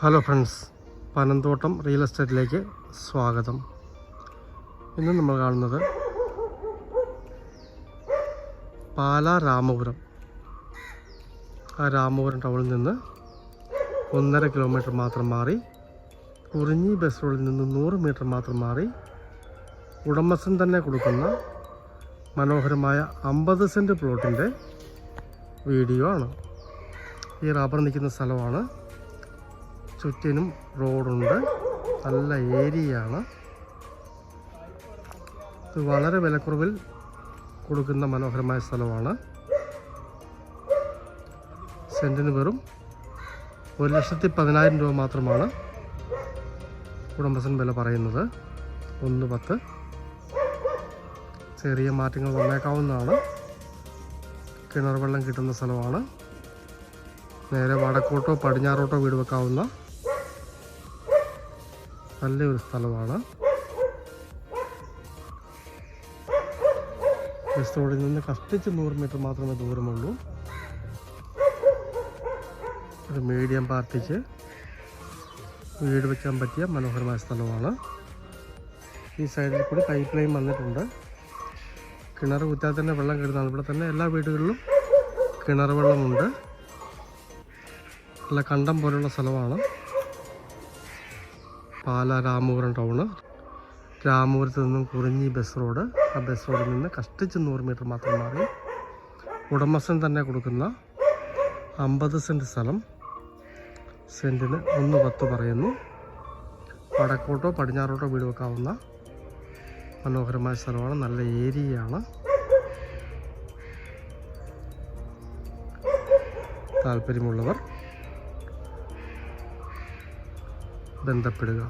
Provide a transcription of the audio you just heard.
Hello friends Panamthottam real എസ്റ്റേറ്റിലേക്ക് സ്വാഗതം. ഇന്ന് നമ്മൾ കാണുന്നത് പാലാ രാമപുരം. ആ രാമപുരം ടൗണിൽ നിന്ന് ഒന്നര കിലോമീറ്റർ മാത്രം മാറി കുറിഞ്ഞി ബസ് റോഡിൽ നിന്ന് നൂറ് മീറ്റർ മാത്രം മാറി ഉടമസ്ഥൻ തന്നെ കൊടുക്കുന്ന മനോഹരമായ അമ്പത് സെന്റ് പ്ലോട്ടിന്റെ വീഡിയോ ആണ്. ഈ റബ്ബർ നിൽക്കുന്ന സ്ഥലമാണ് ചുറ്റിനും റോഡുണ്ട്. നല്ല ഏരിയയാണ്. ഇത് വളരെ വിലക്കുറവിൽ കൊടുക്കുന്ന മനോഹരമായ സ്ഥലമാണ്. സെന്റിന് വെറും ഒരു ലക്ഷത്തി പതിനായിരം രൂപ മാത്രമാണ് ഉടമസ്ഥൻ വില പറയുന്നത്. ഒന്ന് പത്ത്. ചെറിയ മാറ്റങ്ങൾ വന്നേക്കാവുന്നതാണ്. കിണർ വെള്ളം കിട്ടുന്ന സ്ഥലമാണ്. നേരെ വടക്കോട്ടോ പടിഞ്ഞാറോട്ടോ വീട് വെക്കാവുന്ന നല്ലൊരു സ്ഥലമാണ്. ബസ് റോഡിൽ നിന്ന് കഷ്ടിച്ച് നൂറ് മീറ്റർ മാത്രമേ ദൂരമുള്ളൂ. ഒരു മീഡിയം പാർട്ടിക്ക് വീട് വെക്കാൻ പറ്റിയ മനോഹരമായ സ്ഥലമാണ്. ഈ സൈഡിൽ കൂടി പൈപ്പ് ലൈൻ വന്നിട്ടുണ്ട്. കിണർ കുത്താൽ തന്നെ വെള്ളം കിട്ടുന്നതാണ് ഇവിടെ തന്നെ എല്ലാ വീടുകളിലും കിണർ വെള്ളമുണ്ട്. നല്ല കണ്ടം പോലുള്ള സ്ഥലമാണ്. പാല രാമപുരം ടൗണ്. രാമപുരത്ത് നിന്നും കുറിഞ്ഞി ബസ് റോഡ്. ആ ബസ് റോഡിൽ നിന്ന് കഷ്ടിച്ച് നൂറ് മീറ്റർ മാത്രം മാറി. ഉടമസ്ഥൻ തന്നെ കൊടുക്കുന്ന അമ്പത് സെന്റ് സ്ഥലം. സെന്റിന് ഒന്ന് പത്ത് പറയുന്നു. വടക്കോട്ടോ പടിഞ്ഞാറോട്ടോ വീട് വെക്കാവുന്ന മനോഹരമായ സ്ഥലമാണ്. നല്ല ഏരിയയാണ്. താല്പര്യമുള്ളവർ ബന്ധപ്പെടുക.